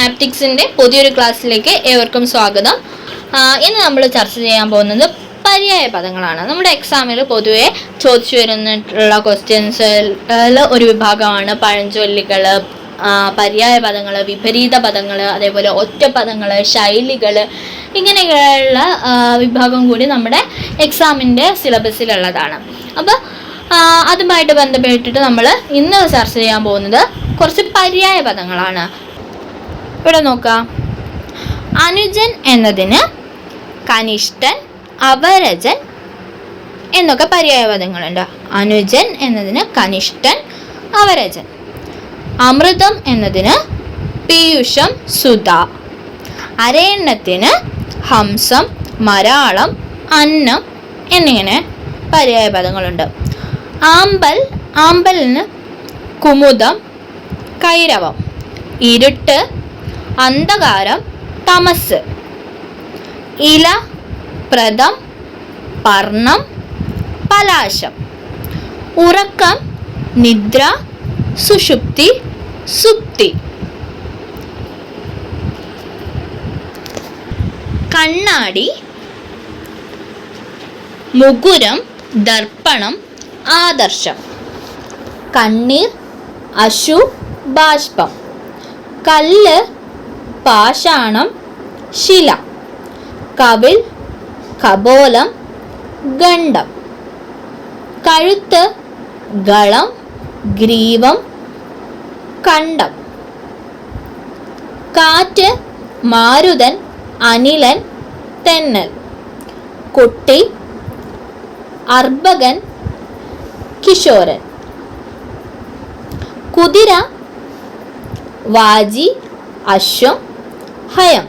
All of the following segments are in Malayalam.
ആപ്റ്റിക്സിന്റെ പുതിയൊരു ക്ലാസ്സിലേക്ക് ഏവർക്കും സ്വാഗതം. ഇന്ന് നമ്മൾ ചർച്ച ചെയ്യാൻ പോകുന്നത് പര്യായ പദങ്ങളാണ്. നമ്മുടെ എക്സാമിൽ പൊതുവെ ചോദിച്ചു വരുന്നിട്ടുള്ള ക്വസ്റ്റ്യൻസ് ഒരു വിഭാഗമാണ് പഴഞ്ചൊല്ലികൾ പര്യായ പദങ്ങൾ വിപരീത പദങ്ങൾ അതേപോലെ ഒറ്റ പദങ്ങൾ ശൈലികൾ ഇങ്ങനെയുള്ള വിഭാഗം കൂടി നമ്മുടെ എക്സാമിന്റെ സിലബസിലുള്ളതാണ് അപ്പോൾ അതുമായിട്ട് ബന്ധപ്പെട്ടിട്ട് നമ്മൾ ഇന്ന് ചർച്ച ചെയ്യാൻ പോകുന്നത് കുറച്ച് പര്യായ പദങ്ങളാണ്. ഇവിടെ നോക്കാം. അനുജൻ എന്നതിന് കനിഷ്ഠൻ അവരജൻ എന്നൊക്കെ പര്യായപദങ്ങളുണ്ട് അനുജൻ എന്നതിന് കനിഷ്ഠൻ അവരജൻ അമൃതം എന്നതിന് പീയൂഷം സുധ. അരയണ്ണത്തിന് ഹംസം മരാളം അന്നം എന്നിങ്ങനെ പര്യായപദങ്ങളുണ്ട് ആമ്പൽ ആമ്പലിന് കുമുദം കൈരവം. ഇരുട്ട് അന്ധകാരം തമസ്. ഇല പ്രദം പർണം പലാശം. ഉറക്കം നിദ്ര സുഷുപ്തി സുപ്തി. കണ്ണാടി മുകുരം ദർപ്പണം ആദർശം. കണ്ണീർ അശു ബാഷ്പം. കല്ല് പാഷാണം ശില കവിൾ കബോലം ഗണ്ഡം. കഴുത്ത് ഗളം ഗ്രീവം കണ്ടം കാറ്റ് മാരുതൻ അനിലൻ തെന്നൽ. കുട്ടി അർബകൻ കിഷോരൻ. കുതിര വാജി അശ്വം ഹയം.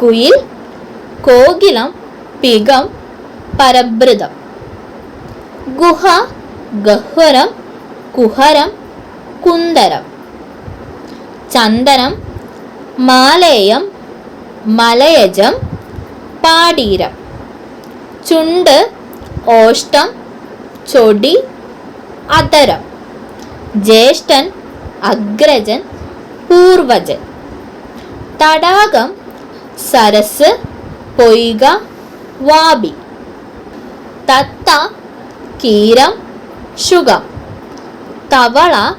കുയിൽ കോകിലം പികം പരഭൃതം ഗുഹ ഗഹ്വരം കുഹരം കുന്തരം ചന്ദനം മാലേയം മലയജം പാടീരം. ചുണ്ട് ഓഷ്ടം ചൊടി അതരം. ജ്യേഷ്ഠൻ അഗ്രജൻ പൂർവജൻ തടാകം സരസ് പൊയ്ക വാബി. തത്ത കീരം ശുഗം. തവള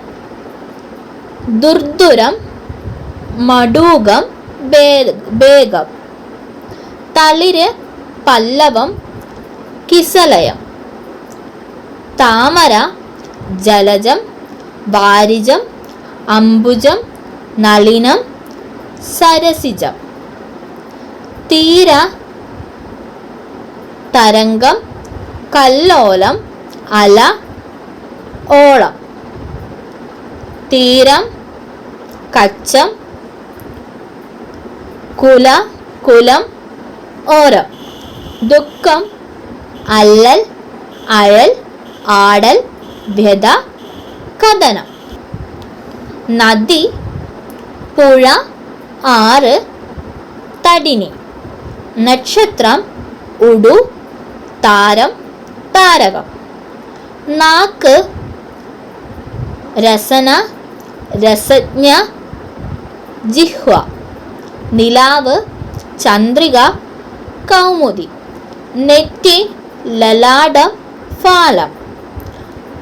ദുർദുരം മടൂകം ബേഗം. തളിര് പല്ലവം കിസലയം. താമര ജലജം വാരിജം അംബുജം നളിനം സരസിജം. തീര തരംഗം കല്ലോലം അല ഓളം. തീരം കച്ചം കുല കുലം ഓരം. ദുഃഖം അല്ലൽ അയൽ ആടൽ വ്യത കഥനം. നദി പുഴ ആറ് തടിനി. നക്ഷത്രം ഉടു താരം താരകം. നാക്ക് രസന രസജ്ഞ ജിഹ്വ. നിലാവ് ചന്ദ്രിക കൗമുദി. നെറ്റി ലലാടം ഫാലം.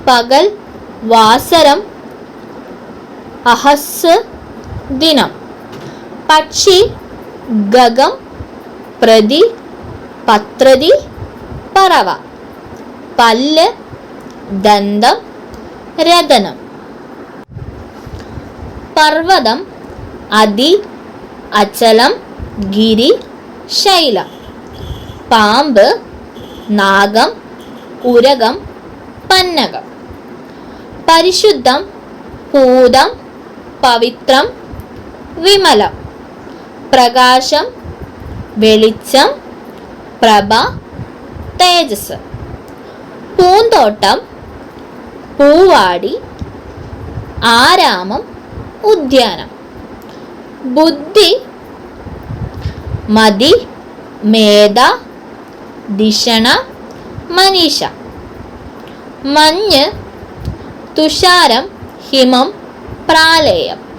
പകൽ വാസരം അഹസ് ദിനം. പക്ഷി ഗഗം പ്രതി പത്രതി പറവ. പല്ല് ദന്തം രതനം പർവതം അതി അചലം ഗിരി ശൈലം. പാമ്പ് നാഗം ഉരകം പന്നകം. പരിശുദ്ധം പൂതം പവിത്രം വിമലം. പ്രകാശം വെളിച്ചം പ്രഭ തേജസ്. പൂന്തോട്ടം പൂവാടി ആരാമം ഉദ്യാനം. ബുദ്ധി മതി മേധ ദിഷണ മനീഷ. മഞ്ഞ് തുഷാരം ഹിമം പ്രാലേയം.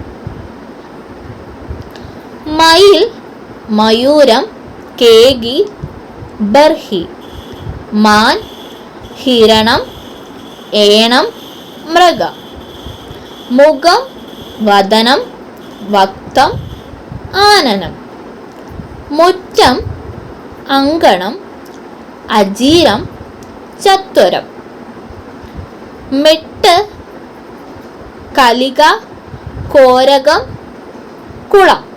മയിൽ മയൂരം കേകി ബർഹി. മാൻ ഹിരണം ഏണം മൃഗ. മുഖം വദനം വക്തം ആനനം. മുറ്റം അങ്കണം അജീരം ചത്വരം. മെട്ട് കലിക കോരകം കുളം.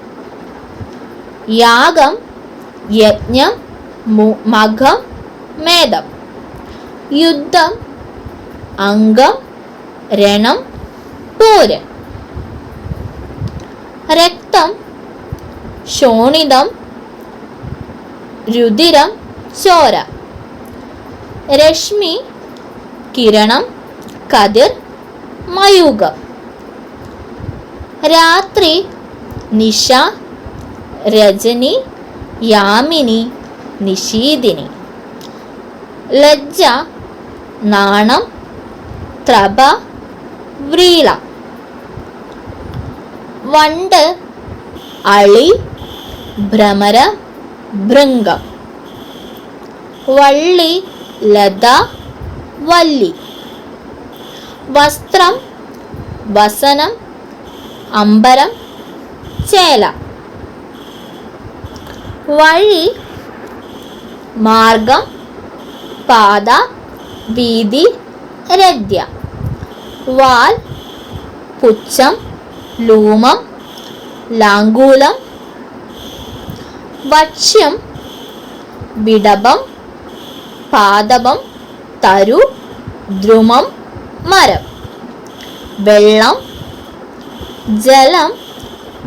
യാഗം യജ്ഞം മഖം മേധം യുദ്ധം അംഗം രണം പോര്. രക്തം ശോണിതം രുതിരം ചോര. രശ്മി കിരണം കതിർ മയൂകം രാത്രി നിശ രജനി യാമിനി നിഷീദിനി. ലജ്ജ നാണം ത്രഭ വ്രീള. വണ്ട് അളി ഭ്രമര ഭൃംഗം. വള്ളി ലത വല്ലി. വസ്ത്രം വസനം അമ്പരം ചേല. വഴി മാർഗം പാത വീതി രദ്യ. വാൽ പുച്ഛം ലൂമം ലാംഗൂലം വക്ഷ്യം വിടപം പാദപം തരു ദ്രുമം മരം. വെള്ളം ജലം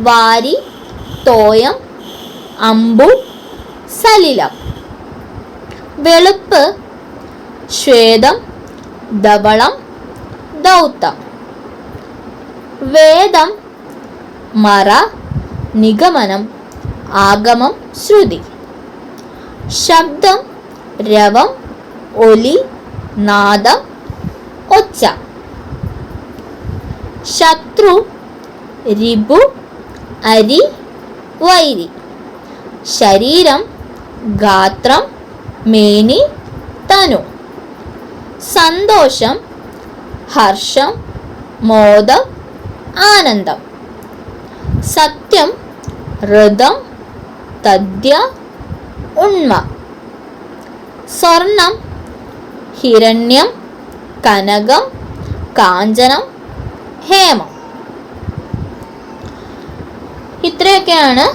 വാരി തോയം അമ്പു സലിലം. വെളുപ്പ് ശ്വേതം ധവളം ദൗത്തം വേദം മറ നിഗമനം ആഗമം ശ്രുതി. ശബ്ദം രവം ഒലി നാദം ഒച്ച. ശത്രു രിപു അരി വൈരി. ശരീരം ഗാത്രം മേനി തനു. സന്തോഷം ഹർഷം മോദം ആനന്ദം. സത്യം ഋതം തദ്യ ഉണ്മ. സ്വർണം ഹിരണ്യം കനകം കാഞ്ചനം ഹേമം. ഇത്രയൊക്കെയാണ്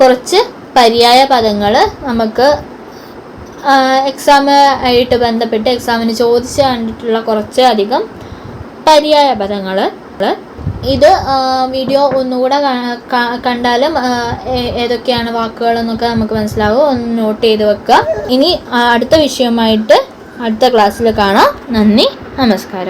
കുറച്ച് പര്യായ പദങ്ങൾ നമുക്ക് എക്സാം ആയിട്ട് ബന്ധപ്പെട്ട് എക്സാമിന് ചോദിച്ച് കണ്ടിട്ടുള്ള കുറച്ച് അധികം പര്യായ പദങ്ങൾ ഇത് വീഡിയോ ഒന്നുകൂടെ കണ്ടാലും ഏതൊക്കെയാണ് വാക്കുകൾ വാക്കുകളെന്നൊക്കെ നമുക്ക് മനസ്സിലാവും. ഒന്ന് നോട്ട് ചെയ്ത് വെക്കുക. ഇനി അടുത്ത വിഷയമായിട്ട് അടുത്ത ക്ലാസ്സിൽ കാണാം. നന്ദി. നമസ്കാരം.